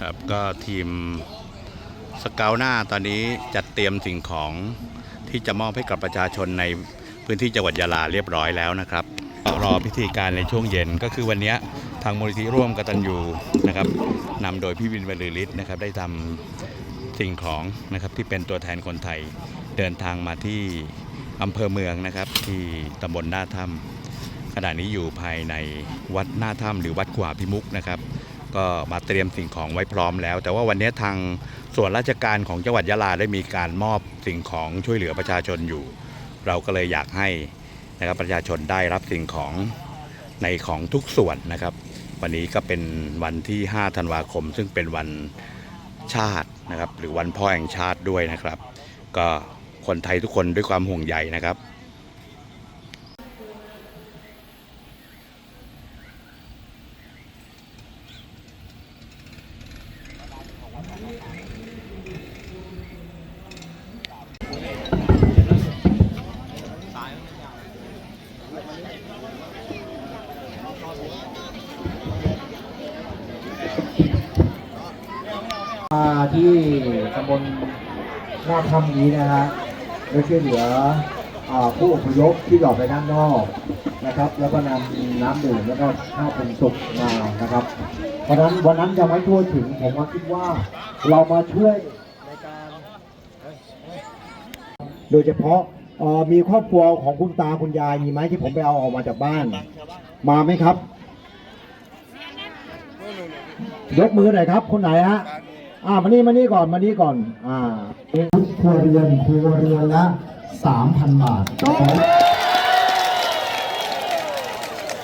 ครับก็ทีมสเกลหน้าตอนนี้จัดเตรียมสิ่งของที่จะมอบให้กับประชาชนในพื้นที่จังหวัดยะลาเรียบร้อยแล้วนะครับรอพิธีการในช่วงเย็นก็คือวันนี้ทางมูลนิธิร่วมกตัญญูนะครับนำโดยพี่วินบรรลือฤทธิ์นะครับ ได้ทำสิ่งของนะครับที่เป็นตัวแทนคนไทยเดินทางมาที่อำเภอเมืองนะครับ ที่ตำบลหน้าถ้ำขณะนี้อยู่ภายในวัดหน้าถ้ำหรือวัดขวาพิมุกนะครับ ก็มาเตรียมสิ่งของไว้พร้อมแล้ว แต่ว่าวันนี้ทางส่วนราชการของจังหวัดยะลาได้มีการมอบสิ่งของช่วยเหลือประชาชนอยู่ เราก็เลยอยากให้นะครับประชาชนได้รับสิ่งของในของทุกส่วนนะครับ วันนี้ก็เป็นวันที่ 5 ธันวาคม ซึ่งเป็นวันชาตินะครับ หรือวันพ่อแห่งชาติด้วยนะครับ ก็คนไทยทุกคนด้วยความห่วงใยนะครับ ที่ตำบลหน้าถ้ำนี้นะฮะได้ช่วยเหลือผู้อพยพที่หลอกไปด้านนอกนะครับ แล้วก็นำน้ำดื่มแล้วก็ข้าวปรุงสุกมานะครับ เพราะฉะนั้นวันนั้นยังไม่ทั่วถึงผมว่าคิดว่าเรามาช่วยในการโดยเฉพาะมีครอบครัวของคุณตาคุณยายมีไหมที่ผมไปเอาออกมาจากบ้าน มาไหมครับ ยกมือหน่อยครับ คนไหนฮะ อ่ามานี่มานี่ก่อนมานี่ก่อน อ่าทุกครัวเรือนครัวเรือนละสามพันบาท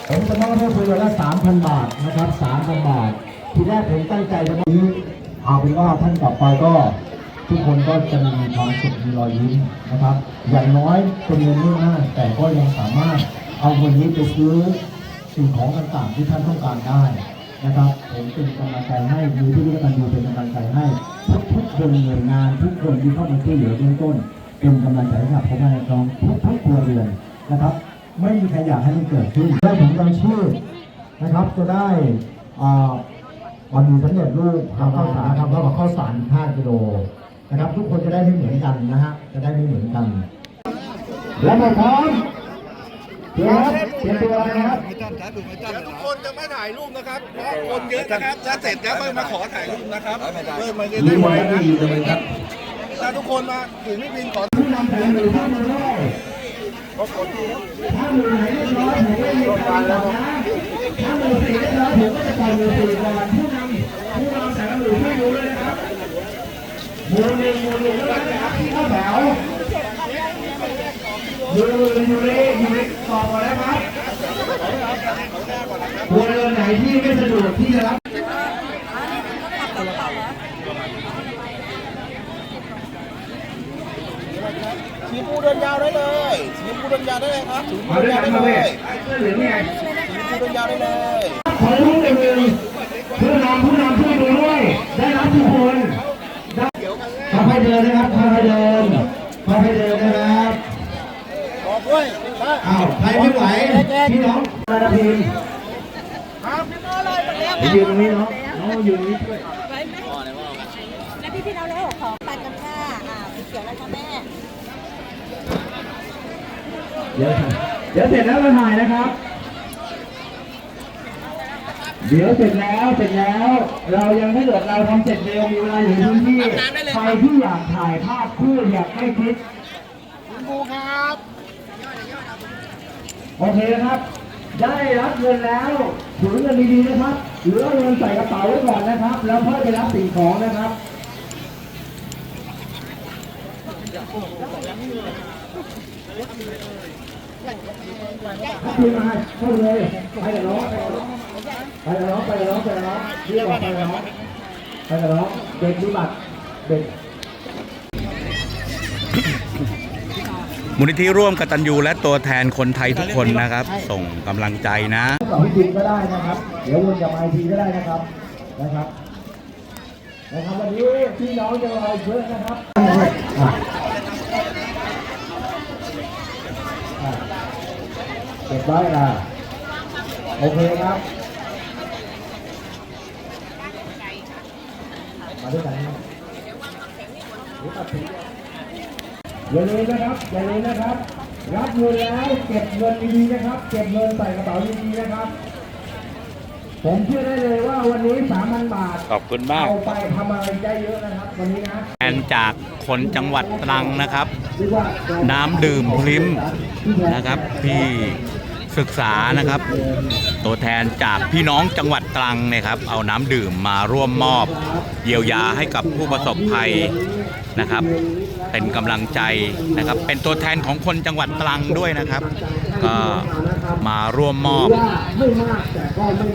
ผมจะมอบให้ครัวเรือนละสามพันบาทนะครับสามพันบาท ทีแรกผมตั้งใจจะมานี้เอาเป็นว่าท่านกลับไปก็ ทุกคนก็จะมีความสุขมีรอยยิ้มนะครับ อย่างน้อยเป็นเงินไม่มากแต่ก็ยังสามารถเอาเงินนี้ไปซื้อสิ่งของต่างๆที่ท่านต้องการได้ นะครับผมเป็นกำลังใจให้มีที่ร่วมกันดูเป็นกำลังใจให้ทุกทุกๆคนหน่วยงานทุกคนที่เข้ามาช่วยเหลือเบื้องต้น เป็นกำลังใจให้กับพ่อแม่น้องทุกทุกครัวเรือนนะครับ ไม่มีใครอยากให้มันเกิดขึ้นได้ผมรายชื่อนะครับจะได้อ่าวันนี้สำเร็จรูปทำข้าวสารทำข้าวกับข้าวสาร5กิโลนะครับ ทุกคนจะได้ไม่เหมือนกันนะฮะจะได้ไม่เหมือนกัน แล้วมพร้อม เตรียมครับเตรียมตัวนะครับทุกคนจะไม่ถ่ายรูปนะครับ เพราะคนเยอะนะครับถ้าเสร็จแล้วก็มาขอถ่ายรูปนะครับเริ่มมาเรื่มีอยวันๆนี้นะดีเลยครับถ้าทุกคนมาถึงพี่พินขอผู้นำแผนหรือผู้นำร้อยถ้ามือไหนเรียบร้อยผมไม่มีการก่อนนะถ้ามือสี่เรียบร้อยผมก็จะปล่อยมือสี่ก่อนผู้นำผู้นำแสงหรือไม่รู้เลยนะครับมือหนึ่งมือหนึ่งแล้วนะครับที่เข้าแถวมือหนึ่งอยู่ในอยู่ใน กรอบก่อนนะครับครัวเรือนไหนที่ไม่สะดวกที่จะรับสีฟูเดินยาวได้เลยสีฟูเดินยาวได้เลยครับสีฟูเดินยาวได้เลยเว้ยเสื้อเหลืองนี่ยสีฟูเดินยาวได้เลยขอรู้หนึ่งหนึ่งผู้นำผู้นำผู้ดูด้วย ได้รับทุกคนได้ค่อยๆเดินนะครับค่อยๆเดินค่อยๆเดินนะครับบอกด้วย อ้าวใครไม่ไหวพี่น้องมาดาพิมไปยืนตรงนี้เนาะน้องยืนตรงนี้ด้วยไว้ไหมแล้วพี่พี่เอาแล้วของปันกันค่ะอ่าสีเขียวอะไรคะแม่เดี๋ยวเดี๋ยวเสร็จแล้วมาถ่ายนะครับ เดี๋ยวเสร็จแล้วเสร็จแล้ว เรายังไม่เกิดเราทำเสร็จเร็วมีเวลาอยู่ในพื้นที่ใครที่อยากถ่ายภาพคู่อยากให้คิดคุณครูครับ โอเคนะครับ ได้รับเงินแล้วถือเงินดีๆนะครับเหลือเงินใส่กระเป๋าไว้ก่อนนะครับ แล้วค่อยไปรับสิ่งของนะครับคุยมาเข้าเลยไปกับน้องไปกับน้องไปกับน้องไปกับน้องเรียกว่าไปกับน้องไปกับน้องเด็กมีบัตรเด็ก มูลนิธิร่วมกตัญญูและตัวแทนคนไทยทุกคนนะครับ ส่งกำลังใจนะต่อพี่บินก็ได้นะครับ เดี๋ยววนกลับมาอีกทีก็ได้นะครับนะครับนะครับวันนี้พี่น้องจะรอเยอะนะครับอะอะเก็บไว้อะโอเคครับมาด้วยกันนะหรื อตัดสินอย่าลืมนะครับ อย่าลืมนะครับ รับเงินแล้วเก็บเงินดีๆนะครับ เก็บเงินใส่กระเป๋าดีๆนะครับ ผมเชื่อได้เลยว่าวันนี้3,000บาทขอบคุณมากเอาไปทำอะไรได้เยอะนะครับ วันนี้นะแทนจากคนจังหวัดตรังนะครับ เรียกว่าน้ำดื่มพริมนะครับ ที่ศึกษานะครับ ตัวแทนจากพี่น้องจังหวัดตรังนี่ยครับ เอาน้ำดื่มมาร่วมมอบ เยียวยาให้กับผู้ประสบภัยนะครับ เป็นกำลังใจนะครับ เป็นตัวแทนของคนจังหวัดตรังด้วยนะครับ ก็มาร่วมมอบ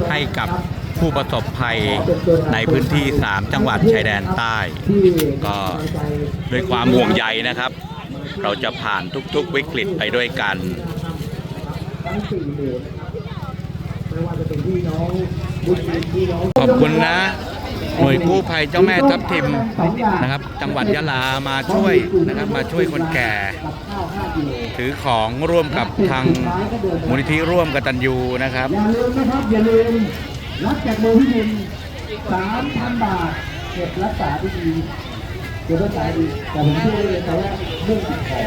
ให้กับผู้ประสบภัยในพื้นที่ 3 จังหวัดชายแดนใต้ ก็ด้วยความห่วงใยนะครับ เราจะผ่านทุกๆวิกฤตไปด้วยกัน ขอบคุณนะหน่วยกู้ภัยเจ้าแม่ทับทิมนะครับ จังหวัดยะลามาช่วยนะครับมาช่วยคนแก่กับข้าว5กิโลถือของร่วมกับทางมูลนิธิร่วมกตัญญูนะครับอย่าลืมนะครับอย่าลืมรับจากมือพี่บิน3,000บาทเก็บรักษาดีๆเก็บรักษาดีแต่ผมเชื่อเลยแต่ว่าเรื่องติดคอ